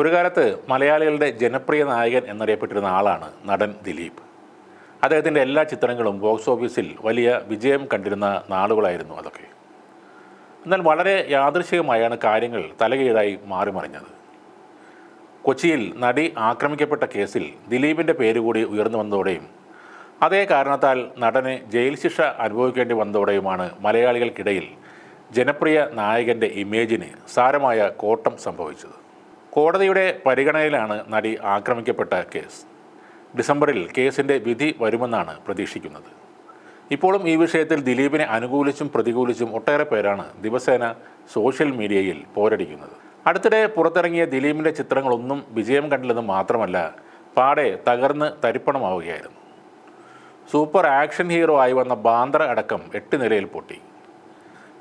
ഒരു കാലത്ത് മലയാളികളുടെ ജനപ്രിയ നായകൻ എന്നറിയപ്പെട്ടിരുന്ന ആളാണ് നടൻ ദിലീപ്. അദ്ദേഹത്തിന്റെ എല്ലാ ചിത്രങ്ങളും ബോക്സ് ഓഫീസിൽ വലിയ വിജയം കണ്ടിരുന്ന നാളുകളായിരുന്നു അതൊക്കെ. എന്നാൽ വളരെ യാദൃശികമായാണ് കാര്യങ്ങൾ തലകീഴായി മാറിമറിഞ്ഞത്. കൊച്ചിയിൽ നടി ആക്രമിക്കപ്പെട്ട കേസിൽ ദിലീപിന്റെ പേര് കൂടി ഉയർന്നു വന്നതോടെയും അതേ കാരണത്താൽ നടന് ജയിൽ ശിക്ഷ അനുഭവിക്കേണ്ടി വന്നതോടെയുമാണ് മലയാളികൾക്കിടയിൽ ജനപ്രിയ നായകന്റെ ഇമേജിന് സാരമായ കോട്ടം സംഭവിച്ചത്. കോടതിയുടെ പരിഗണനയിലാണ് നടി ആക്രമിക്കപ്പെട്ട കേസ്. ഡിസംബറിൽ കേസിന്റെ വിധി വരുമെന്നാണ് പ്രതീക്ഷിക്കുന്നത്. ഇപ്പോഴും ഈ വിഷയത്തിൽ ദിലീപിനെ അനുകൂലിച്ചും പ്രതികൂലിച്ചും ഒട്ടേറെ പേരാണ് ദിവസേന സോഷ്യൽ മീഡിയയിൽ പോരടിക്കുന്നത്. അടുത്തിടെ പുറത്തിറങ്ങിയ ദിലീപിന്റെ ചിത്രങ്ങളൊന്നും വിജയം കണ്ടില്ലെന്ന് മാത്രമല്ല പാടെ തകർന്ന് തരിപ്പണമാവുകയായിരുന്നു. സൂപ്പർ ആക്ഷൻ ഹീറോ ആയി വന്ന ബാന്ദ്ര അടക്കം എട്ട് നിലയിൽ പൊട്ടി.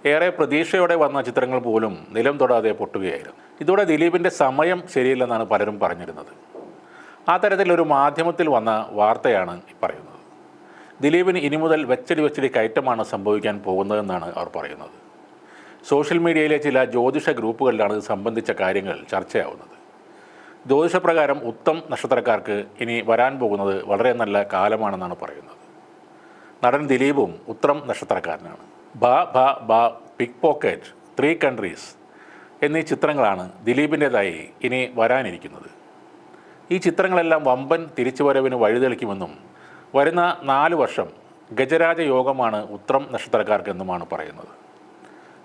ഏറെ പ്രതീക്ഷയോടെ വന്ന ചിത്രങ്ങൾ പോലും നിലം തൊടാതെ പൊട്ടുകയായിരുന്നു. ഇതോടെ ദിലീപിന്റെ സമയം ശരിയില്ലെന്നാണ് പലരും പറഞ്ഞിരുന്നത്. ആ തരത്തിലൊരു മാധ്യമത്തിൽ വന്ന വാർത്തയാണ് പറയുന്നത്. ദിലീപിന് ഇനി മുതൽ വെച്ചടി വെച്ചടി കയറ്റമാണ് സംഭവിക്കാൻ പോകുന്നതെന്നാണ് അവർ പറയുന്നത്. സോഷ്യൽ മീഡിയയിലെ ചില ജ്യോതിഷ ഗ്രൂപ്പുകളിലാണ് ഇത് സംബന്ധിച്ച കാര്യങ്ങൾ ചർച്ചയാവുന്നത്. ജ്യോതിഷപ്രകാരം ഉത്തം നക്ഷത്രക്കാർക്ക് ഇനി വരാൻ പോകുന്നത് വളരെ നല്ല കാലമാണെന്നാണ് പറയുന്നത്. നടൻ ദിലീപും ഉത്രം നക്ഷത്രക്കാരനാണ്. ബ ബ ബ പിക് പോക്കറ്റ് ത്രീ കൺട്രീസ് എന്നീ ചിത്രങ്ങളാണ് ദിലീപിന്റെതായി ഇനി വരാനിരിക്കുന്നത്. ഈ ചിത്രങ്ങളെല്ലാം വമ്പൻ തിരിച്ചുവരവിന് വഴിതെളിക്കുമെന്നും വരുന്ന നാല് വർഷം ഗജരാജ യോഗമാണ് ഉത്രം നക്ഷത്രക്കാർക്കെന്നുമാണ് പറയുന്നത്.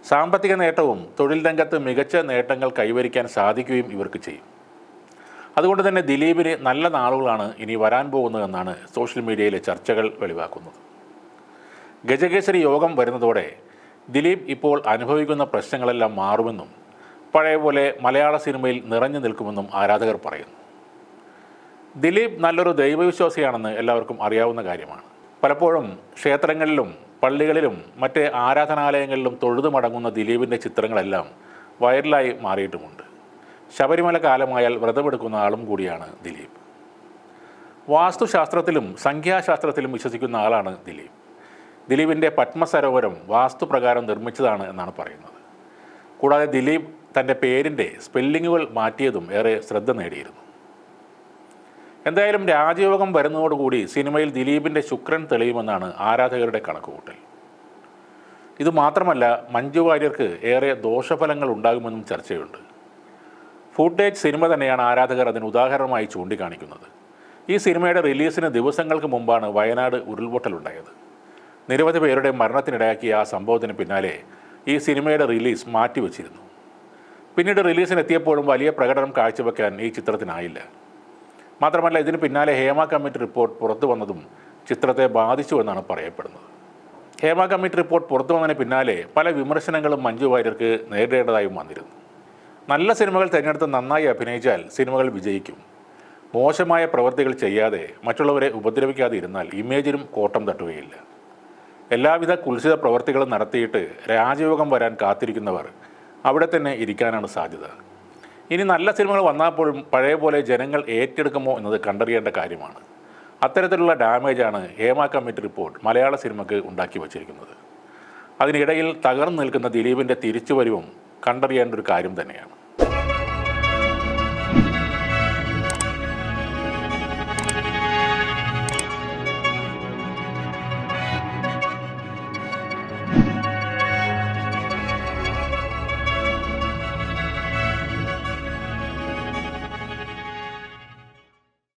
സാമ്പത്തിക നേട്ടവും തൊഴിൽ രംഗത്ത് മികച്ച നേട്ടങ്ങൾ കൈവരിക്കാൻ സാധിക്കുകയും ഇവർക്ക് ചെയ്യും. അതുകൊണ്ട് തന്നെ ദിലീപിന് നല്ല നാളുകളാണ് ഇനി വരാൻ പോകുന്നതെന്നാണ് സോഷ്യൽ മീഡിയയിലെ ചർച്ചകൾ വെളിവാക്കുന്നത്. ഗജകേസരി യോഗം വരുന്നതോടെ ദിലീപ് ഇപ്പോൾ അനുഭവിക്കുന്ന പ്രശ്നങ്ങളെല്ലാം മാറുമെന്നും പഴയ പോലെ മലയാള സിനിമയിൽ നിറഞ്ഞു നിൽക്കുമെന്നും ആരാധകർ പറയുന്നു. ദിലീപ് നല്ലൊരു ദൈവവിശ്വാസിയാണെന്ന് എല്ലാവർക്കും അറിയാവുന്ന കാര്യമാണ്. പലപ്പോഴും ക്ഷേത്രങ്ങളിലും പള്ളികളിലും മറ്റ് ആരാധനാലയങ്ങളിലും തൊഴുതു മടങ്ങുന്ന ദിലീപിന്റെ ചിത്രങ്ങളെല്ലാം വൈറലായി മാറിയിട്ടുമുണ്ട്. ശബരിമല കാലമായാൽ വ്രതമെടുക്കുന്ന ആളും കൂടിയാണ് ദിലീപ്. വാസ്തുശാസ്ത്രത്തിലും സംഖ്യാശാസ്ത്രത്തിലും വിശ്വസിക്കുന്ന ആളാണ് ദിലീപ്. ദിലീപിന്റെ പത്മസരോവരം വാസ്തുപ്രകാരം നിർമ്മിച്ചതാണ് എന്നാണ് പറയുന്നത്. കൂടാതെ ദിലീപ് തന്റെ പേരിന്റെ സ്പെല്ലിങ്ങുകൾ മാറ്റിയതും ഏറെ ശ്രദ്ധ നേടിയിരുന്നു. എന്തായാലും രാജയോഗം വരുന്നതോടുകൂടി സിനിമയിൽ ദിലീപിന്റെ ശുക്രൻ തെളിയുമെന്നാണ് ആരാധകരുടെ കണക്കുകൂട്ടൽ. ഇത് മാത്രമല്ല മഞ്ജു വാര്യർക്ക് ഏറെ ദോഷഫലങ്ങൾ ഉണ്ടാകുമെന്നും ചർച്ചയുണ്ട്. ഫുട്ടേജ് സിനിമ തന്നെയാണ് ആരാധകർ അതിന് ഉദാഹരണമായി ചൂണ്ടിക്കാണിക്കുന്നത്. ഈ സിനിമയുടെ റിലീസിന് ദിവസങ്ങൾക്ക് മുമ്പാണ് വയനാട് ഉരുൾപൊട്ടലുണ്ടായത്. നിരവധി പേരുടെ മരണത്തിനിടയാക്കിയ ആ സംഭവത്തിന് പിന്നാലെ ഈ സിനിമയുടെ റിലീസ് മാറ്റിവെച്ചിരുന്നു. പിന്നീട് റിലീസിനെത്തിയപ്പോഴും വലിയ പ്രകടനം കാഴ്ചവെക്കാൻ ഈ ചിത്രത്തിനായില്ല. മാത്രമല്ല ഇതിന് പിന്നാലെ ഹേമ കമ്മിറ്റി റിപ്പോർട്ട് പുറത്തു വന്നതും ചിത്രത്തെ ബാധിച്ചു എന്നാണ് പറയപ്പെടുന്നത്. ഹേമ കമ്മിറ്റി റിപ്പോർട്ട് പുറത്തു വന്നതിന് പിന്നാലെ പല വിമർശനങ്ങളും മഞ്ജു വാര്യർക്ക് നേരിടേണ്ടതായും വന്നിരുന്നു. നല്ല സിനിമകൾ തിരഞ്ഞെടുത്ത് നന്നായി അഭിനയിച്ചാൽ സിനിമകൾ വിജയിക്കും. മോശമായ പ്രവൃത്തികൾ ചെയ്യാതെ മറ്റുള്ളവരെ ഉപദ്രവിക്കാതെ ഇരുന്നാൽ ഇമേജിനും കോട്ടം തട്ടുകയില്ല. എല്ലാവിധ കുൽസിത പ്രവൃത്തികളും നടത്തിയിട്ട് രാജയോഗം വരാൻ കാത്തിരിക്കുന്നവർ അവിടെ തന്നെ ഇരിക്കാനാണ് സാധ്യത. ഇനി നല്ല സിനിമകൾ വന്നപ്പോഴും പഴയ പോലെ ജനങ്ങൾ ഏറ്റെടുക്കുമോ എന്നത് കണ്ടറിയേണ്ട കാര്യമാണ്. അത്തരത്തിലുള്ള ഡാമേജാണ് ഹേമ കമ്മിറ്റി റിപ്പോർട്ട് മലയാള സിനിമയ്ക്ക് ഉണ്ടാക്കി വച്ചിരിക്കുന്നത്. അതിനിടയിൽ തകർന്നു നിൽക്കുന്ന ദിലീപിന്റെ തിരിച്ചുവരവും കണ്ടറിയേണ്ട ഒരു കാര്യം തന്നെയാണ്.